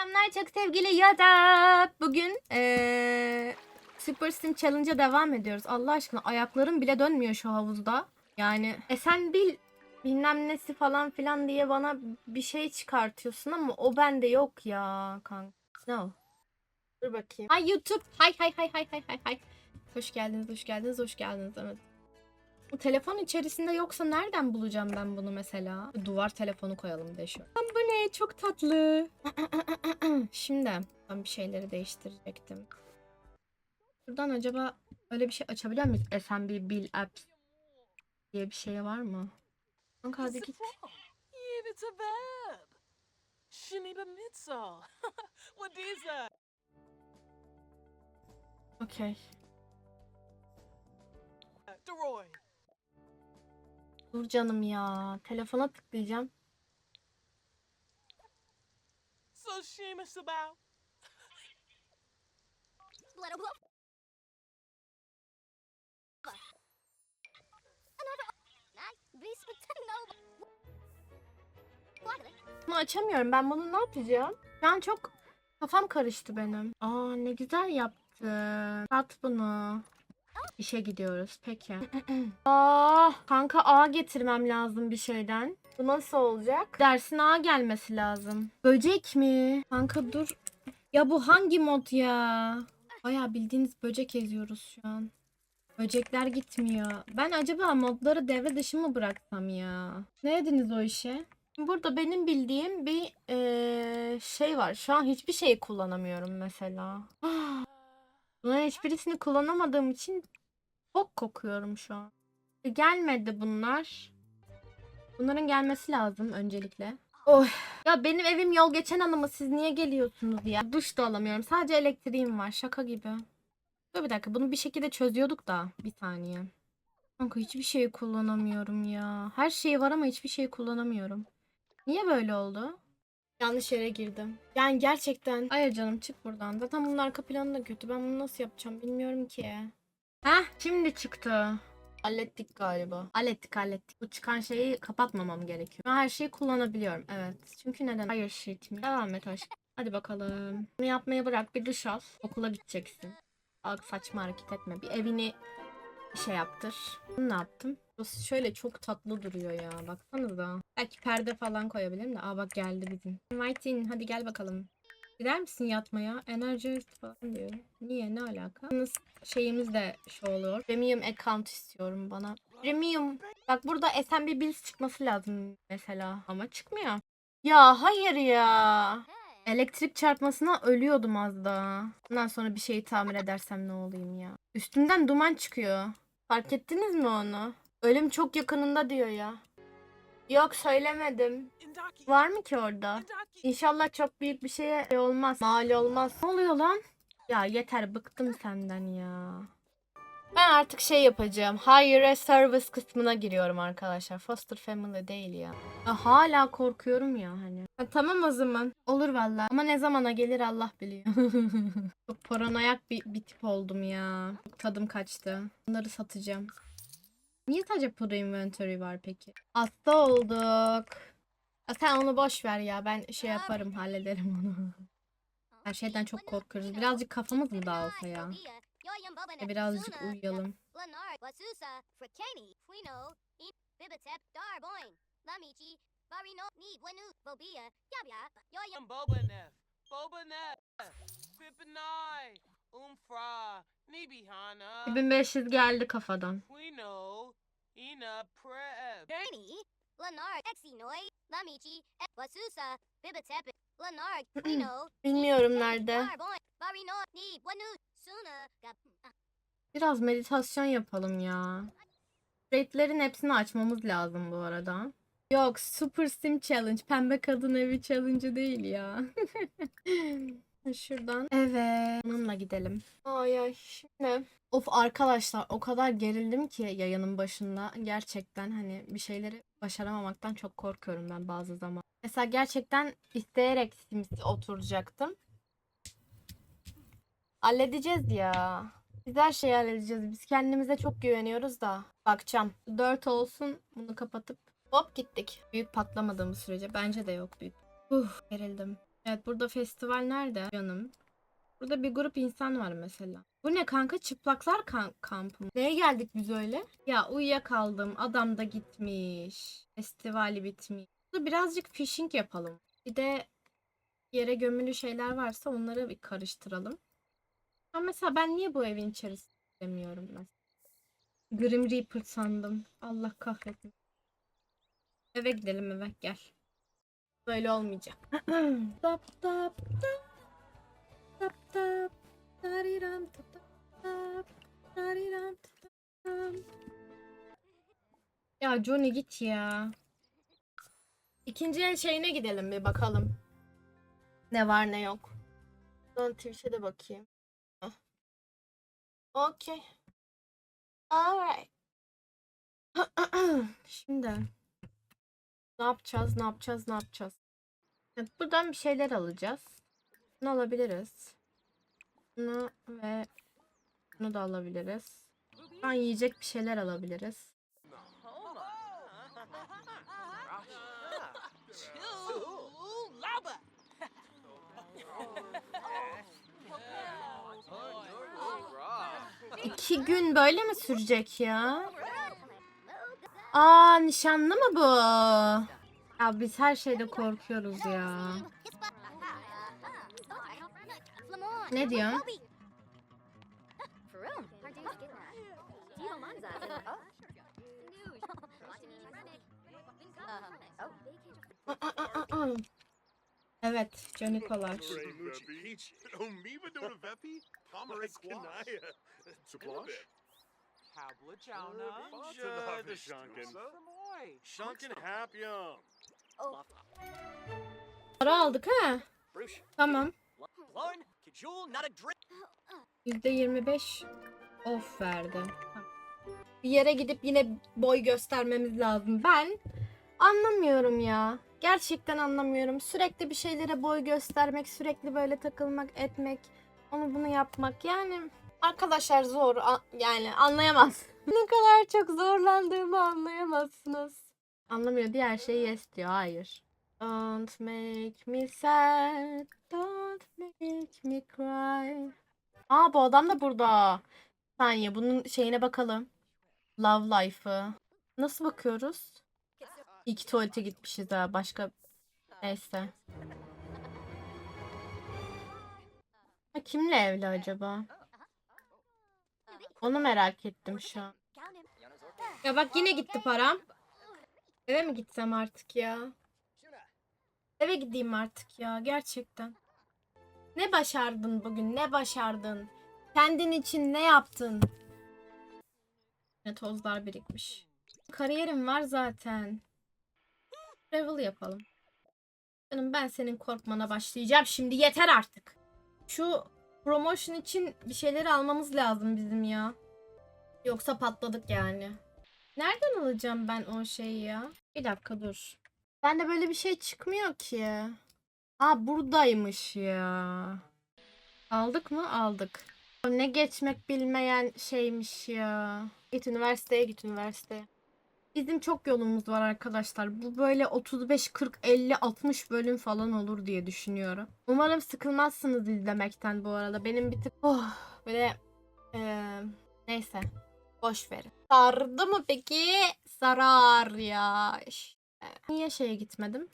Selamlar çok sevgili Yada. Bugün eee Super Sim Challenge'a devam ediyoruz. Allah aşkına ayaklarım bile dönmüyor şu havuzda. Yani e sen bil bilmem nesi falan filan diye bana bir şey çıkartıyorsun ama o bende yok ya kanka. No. Dur bakayım. Hay YouTube. Hay hay hay hay hay hay hay. Hoş geldiniz, hoş geldiniz, hoş geldiniz. Evet. Telefon içerisinde yoksa nereden bulacağım ben bunu mesela? Duvar telefonu koyalım de şu. Bu ne? Çok tatlı. Şimdi ben bir şeyleri değiştirecektim. Buradan acaba öyle bir şey açabiliyor muyuz? FNB Bill Apps diye bir şey var mı? Kanka hadi git. Yeah, it's Dur canım ya. Telefona tıklayacağım. So Shima about. Bunu açamıyorum. Ben bunu ne yapacağım? Şu an çok kafam karıştı benim. Aa ne güzel yaptın. Sat bunu. İşe gidiyoruz. Peki. Aa kanka A getirmem lazım bir şeyden. Bu nasıl olacak? Dersin A gelmesi lazım. Böcek mi? Kanka dur. Ya bu hangi mod ya? Baya bildiğiniz böcek eziyoruz şu an. Böcekler gitmiyor. Ben acaba modları devre dışı mı bıraksam ya? Ne dediniz o işe? Burada benim bildiğim bir eee, şey var. Şu an hiçbir şey kullanamıyorum mesela. Bunların hiçbirisini kullanamadığım için bok kokuyorum şu an. E, Gelmedi bunlar. Bunların gelmesi lazım öncelikle. Oh. Ya benim evim yol geçen anımı siz niye geliyorsunuz ya? Duş da alamıyorum. Sadece elektriğim var. Şaka gibi. Dur bir dakika. Bunu bir şekilde çözüyorduk da. Bir saniye. Kanka hiçbir şey kullanamıyorum ya. Her şey var ama hiçbir şey kullanamıyorum. Niye böyle oldu? Yanlış yere girdim. Yani gerçekten. Hayır canım çık buradan. Zaten bunun arka planı da kötü. Ben bunu nasıl yapacağım bilmiyorum ki. Heh şimdi çıktı. Hallettik galiba. Hallettik hallettik. Bu çıkan şeyi kapatmamam gerekiyor. Ben her şeyi kullanabiliyorum. Evet. Çünkü neden? Hayır shit mi? Devam et aşkım. Hadi bakalım. Bunu yapmayı bırak. Bir duş al. Okula gideceksin. Bak saçma hareket etme. Bir evini şey yaptır. Bunu ne yaptım? Burası şöyle çok tatlı duruyor ya. Baksanıza. Belki perde falan koyabilirim de. Aa bak geldi bizim. Martin hadi gel bakalım. Gider misin yatmaya? Enerji falan diyor. Niye? Ne alaka? Yalnız şeyimiz de şu oluyor. Premium account istiyorum bana. Premium. Bak burada SMB Bills çıkması lazım mesela. Ama çıkmıyor. Ya hayır ya. Elektrik çarpmasına ölüyordum az daha. Bundan sonra bir şeyi tamir edersem ne olayım ya. Üstünden duman çıkıyor. Fark ettiniz mi onu? Ölüm çok yakınında diyor ya. Yok söylemedim. Var mı ki orada? İnşallah çok büyük bir şeye şey olmaz. Mal olmaz. Ne oluyor lan? Ya yeter bıktım senden ya. Ben artık şey yapacağım. Higher service kısmına giriyorum arkadaşlar. Foster family değil ya. ya hala korkuyorum ya hani. Ha, tamam o zaman. Olur valla. Ama ne zamana gelir Allah biliyor. Çok paranoyak bir, bir tip oldum ya. Tadım kaçtı. Bunları satacağım. Niye sadece pro inventory var peki? Hasta olduk. Ya sen onu boş ver ya. Ben şey yaparım, hallederim onu. Her şeyden çok korkuyoruz. Birazcık kafamız mı dağılsa ya? E, birazcık uyuyalım. Nibihana. 2500 geldi kafadan. Ina Preb. Kenny, Leonard, Exinoi, Lamichi, Wasusa, Bibitep, Leonard, Quino, Bilmiyorum nerede. Barino, Ni, Wenu, Suna, Gab, Biraz meditasyon yapalım ya. Raidlerin hepsini açmamız lazım bu arada. Yok, Super Sim Challenge. Pembe Kadın Evi Challenge değil ya. Şuradan. Evet. Bununla gidelim. Ay ay. Şimdi. Of arkadaşlar o kadar gerildim ki yayının başında. Gerçekten hani bir şeyleri başaramamaktan çok korkuyorum ben bazı zaman. Mesela gerçekten isteyerek Sims oturacaktım. Halledeceğiz ya. Biz her şeyi halledeceğiz. Biz kendimize çok güveniyoruz da. Bakacağım. 4 olsun. Bunu kapatıp hop gittik. Büyük patlamadığımız sürece bence de yok büyük. Uf gerildim. Evet burada festival nerede canım? Burada bir grup insan var mesela. Bu ne kanka çıplaklar kan kampı mı? Neye geldik biz öyle? Ya uyuyakaldım. Adam da gitmiş. Festivali bitmiş. Burada birazcık fishing yapalım. Bir de yere gömülü şeyler varsa onları bir karıştıralım. Ama mesela ben niye bu evin içerisinde demiyorum mesela. Grim Reaper sandım. Allah kahretsin. Eve gidelim eve gel. Böyle olmayacak. tap tap tap. Tap tap. Tariram tap tap. Tariram tap tap. Ya Johnny git ya. İkinci el şeyine gidelim bir bakalım. Ne var ne yok. Ben Twitch'e de bakayım. Hah. Okey. Alright. Şimdi ne yapacağız? Ne yapacağız? Ne yapacağız? Evet, buradan bir şeyler alacağız. Bunu alabiliriz. Bunu ve bunu da alabiliriz. Buradan yiyecek bir şeyler alabiliriz. İki gün böyle mi sürecek ya? Aa nişanlı mı bu? Ya biz her şeyde korkuyoruz ya. Ne diyor? Evet. Jada Shankin. Samoy. Shankin Hapyum. Para aldık ha? Tamam. Lauren, cajole, not a drink. %25 off verdi. Bir yere gidip yine boy göstermemiz lazım. Ben anlamıyorum ya. Gerçekten anlamıyorum. Sürekli bir şeylere boy göstermek, sürekli böyle takılmak, etmek, onu bunu yapmak. Yani arkadaşlar zor. Yani anlayamaz. ne kadar çok zorlandığımı anlayamazsınız. Anlamıyor. Diğer şey yes diyor. Hayır. Don't make me sad. Don't make me cry. Aa bu adam da burada. Bir Saniye bunun şeyine bakalım. Love Life'ı. Nasıl bakıyoruz? İki tuvalete gitmişiz ha. Başka neyse. Ha, kimle evli acaba? Onu merak ettim şu an. Ya bak yine gitti param. Eve mi gitsem artık ya? Eve gideyim artık ya gerçekten. Ne başardın bugün? Ne başardın? Kendin için ne yaptın? Ne tozlar birikmiş. Kariyerim var zaten. Travel yapalım. Canım ben senin korkmana başlayacağım şimdi yeter artık. Şu promotion için bir şeyler almamız lazım bizim ya. Yoksa patladık yani. Nereden alacağım ben o şeyi ya? Bir dakika dur. Bende böyle bir şey çıkmıyor ki. Aa buradaymış ya. Aldık mı? Aldık. Ne geçmek bilmeyen şeymiş ya. Git üniversiteye git üniversiteye. Bizim çok yolumuz var arkadaşlar. Bu böyle 35, 40, 50, 60 bölüm falan olur diye düşünüyorum. Umarım sıkılmazsınız izlemekten bu arada. Benim bir tık oh, böyle eee, neyse boş verin. Sardı mı peki? Sarar ya. İşte. Niye şeye gitmedim?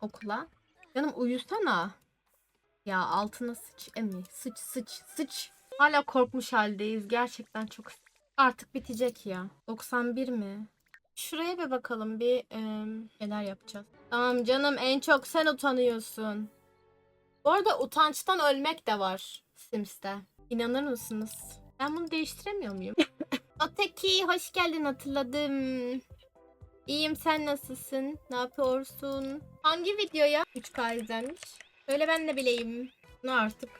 Okula. Canım uyusana. Ya altına sıç Emi. Sıç sıç sıç. Hala korkmuş haldeyiz. Gerçekten çok artık bitecek ya. 91 mi? Şuraya bir bakalım bir eee, neler yapacağız. Tamam canım en çok sen utanıyorsun. Bu arada utançtan ölmek de var Sims'te. İnanır mısınız? Ben bunu değiştiremiyor muyum? Oteki hoş geldin hatırladım. İyiyim sen nasılsın? Ne yapıyorsun? Hangi video ya? 3K izlenmiş. Öyle ben de bileyim. Ne artık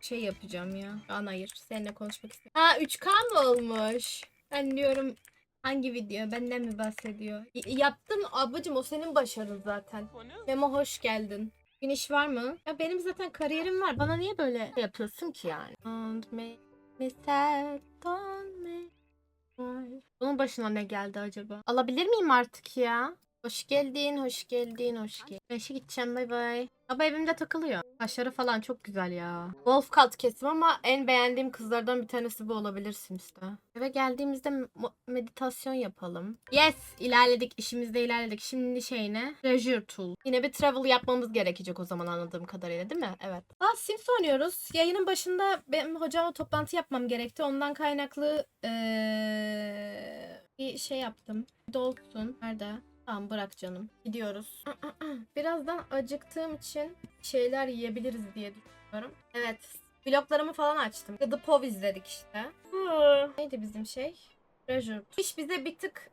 şey yapacağım ya. An hayır. Seninle konuşmak istiyorum. Ha 3K mı olmuş? Ben diyorum hangi video? Benden mi bahsediyor? Y- yaptın ablacım o senin başarın zaten. Memo hoş geldin. İş var mı? Ya benim zaten kariyerim var. Bana niye böyle yapıyorsun ki yani? Make me me cry. Bunun başına ne geldi acaba? Alabilir miyim artık ya? Hoş geldin, hoş geldin, hoş geldin. Ben işe gideceğim bay bay. Baba evimde takılıyor. Kaşları falan çok güzel ya. Wolf cut kesim ama en beğendiğim kızlardan bir tanesi bu olabilir Sims'te. Eve geldiğimizde meditasyon yapalım. Yes ilerledik işimizde ilerledik. Şimdi şey ne? Treasure tool. Yine bir travel yapmamız gerekecek o zaman anladığım kadarıyla değil mi? Evet. Aa Sims oynuyoruz. Yayının başında benim hocamla toplantı yapmam gerekti. Ondan kaynaklı eee, bir şey yaptım. Bir de olsun. Nerede? Tamam bırak canım. Gidiyoruz. Birazdan acıktığım için şeyler yiyebiliriz diye düşünüyorum. Evet. Vloglarımı falan açtım. The Pov izledik işte. Neydi bizim şey? Treasure. Bu iş bize bir tık...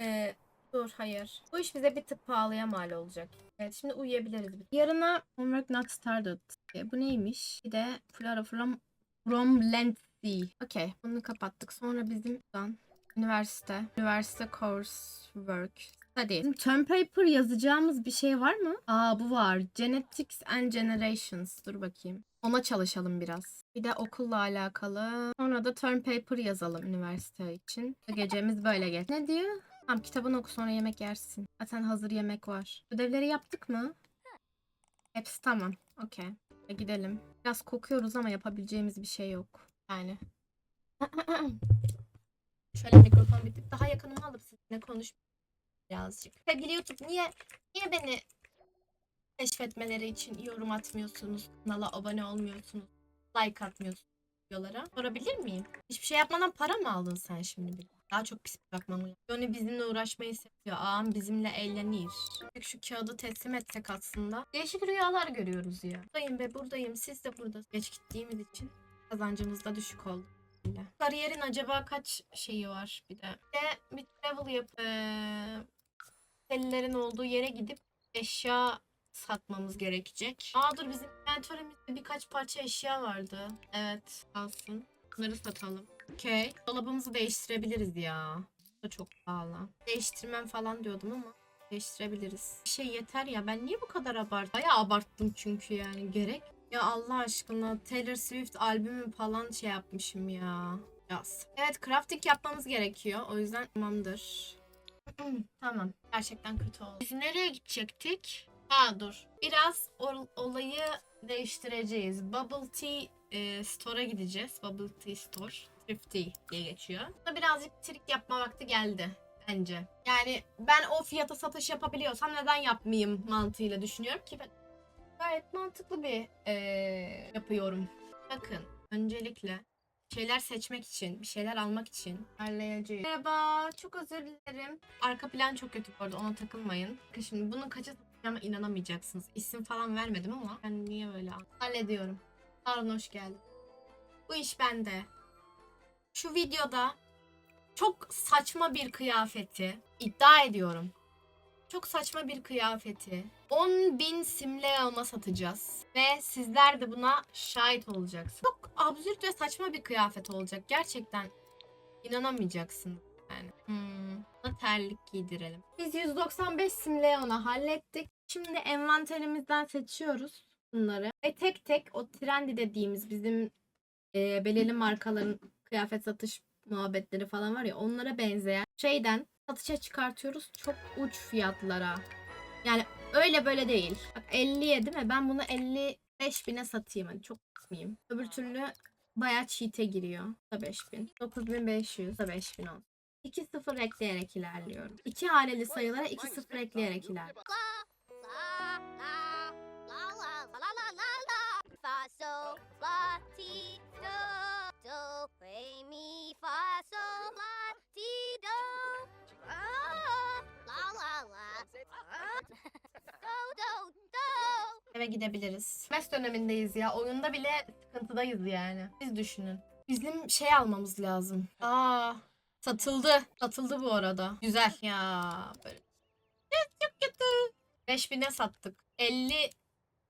e, dur hayır. Bu iş bize bir tık pahalıya mal olacak. Evet şimdi uyuyabiliriz. Yarına Homework Not Started. E, bu neymiş? Bir de Flora from, from Lency. Okey. Bunu kapattık. Sonra bizim buradan üniversite. Üniversite coursework. Study. Bizim term paper yazacağımız bir şey var mı? Aa bu var. Genetics and Generations. Dur bakayım. Ona çalışalım biraz. Bir de okulla alakalı. Sonra da term paper yazalım üniversite için. Gecemiz böyle geç. Ne diyor? Tamam kitabını oku sonra yemek yersin. Zaten hazır yemek var. Ödevleri yaptık mı? Hepsi tamam. Okey. E, gidelim. Biraz kokuyoruz ama yapabileceğimiz bir şey yok. Yani. Şöyle mikrofon bir tık daha yakınıma alıp sizinle konuş birazcık. Sevgili YouTube niye niye beni keşfetmeleri için yorum atmıyorsunuz? Kanala abone olmuyorsunuz? Like atmıyorsunuz videolara? Sorabilir miyim? Hiçbir şey yapmadan para mı aldın sen şimdi bir? Daha çok pis bırakmam lazım. Johnny bizimle uğraşmayı seviyor. Ağam bizimle eğlenir. Şu kağıdı teslim etsek aslında. Değişik rüyalar görüyoruz ya. Buradayım be buradayım. Siz de burada. Geç gittiğimiz için kazancımız da düşük oldu. Kariyerin acaba kaç şeyi var bir de. Bir de bir travel yap. Ee, Sellerin olduğu yere gidip eşya satmamız gerekecek. Aa dur bizim inventörümüzde birkaç parça eşya vardı. Evet alsın. Bunları satalım. Okey. Dolabımızı değiştirebiliriz ya. Bu da çok pahalı. Değiştirmem falan diyordum ama değiştirebiliriz. Bir şey yeter ya. Ben niye bu kadar abart? Bayağı abarttım çünkü yani. Gerek. Ya Allah aşkına Taylor Swift albümü falan şey yapmışım ya. Yaz. Evet crafting yapmamız gerekiyor. O yüzden tamamdır. Tamam. Gerçekten kötü oldu. Biz nereye gidecektik? Ha dur. Biraz ol- olayı değiştireceğiz. Bubble Tea e, Store'a gideceğiz. Bubble Tea Store. Thrifty diye geçiyor. Burada birazcık trik yapma vakti geldi. Bence. Yani ben o fiyata satış yapabiliyorsam neden yapmayayım mantığıyla düşünüyorum ki ben gayet mantıklı bir e, yapıyorum. Bakın öncelikle şeyler seçmek için, bir şeyler almak için ayarlayacağız. Merhaba, çok özür dilerim. Arka plan çok kötü bu arada, ona takılmayın. Şimdi bunu kaça satacağıma inanamayacaksınız. İsim falan vermedim ama ben niye böyle al- hallediyorum. Harun hoş geldin. Bu iş bende. Şu videoda çok saçma bir kıyafeti iddia ediyorum. Çok saçma bir kıyafeti 10.000 simleona satacağız. Ve sizler de buna şahit olacaksınız. Çok absürt ve saçma bir kıyafet olacak. Gerçekten inanamayacaksın. Yani hmm, terlik giydirelim. Biz 195 simleona hallettik. Şimdi envanterimizden seçiyoruz bunları. Ve tek tek o trendi dediğimiz bizim e, belirli markaların kıyafet satış muhabbetleri falan var ya onlara benzeyen şeyden satışa çıkartıyoruz çok uç fiyatlara. Yani öyle böyle değil. Bak 50'ye değil mi? Ben bunu 50 5000'e satayım hadi çok kısmayayım. Öbür türlü bayağı cheat'e giriyor. Da 5000. 9500 da 5000 oldu. 2 sıfır ekleyerek ilerliyorum. 2 haneli sayılara 2 sıfır ekleyerek ilerliyorum. Eve gidebiliriz. MES dönemindeyiz ya. Oyunda bile sıkıntıdayız yani. Siz düşünün. Bizim şey almamız lazım. Aa, satıldı. Satıldı bu arada. Güzel. Ya böyle. Çok kötü. 5000'e sattık. 50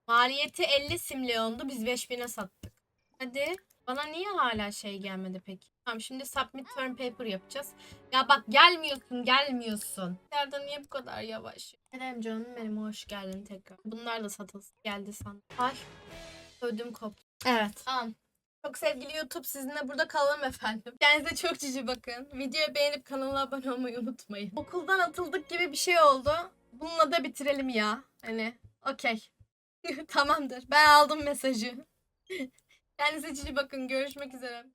maliyeti 50 simleondu. Biz 5000'e sattık. Hadi. Bana niye hala şey gelmedi peki? Tamam şimdi submit term paper yapacağız. Ya bak gelmiyorsun gelmiyorsun. Nereden niye bu kadar yavaş? Ederim canım benim hoş geldin tekrar. Bunlar da satılsın geldi sandım. Ay ödüm koptu. Evet. Tamam. Çok sevgili YouTube sizinle burada kalalım efendim. Kendinize çok cici bakın. Videoyu beğenip kanala abone olmayı unutmayın. Okuldan atıldık gibi bir şey oldu. Bununla da bitirelim ya. Hani okey. Tamamdır. Ben aldım mesajı. Kendinize cici bakın. Görüşmek üzere.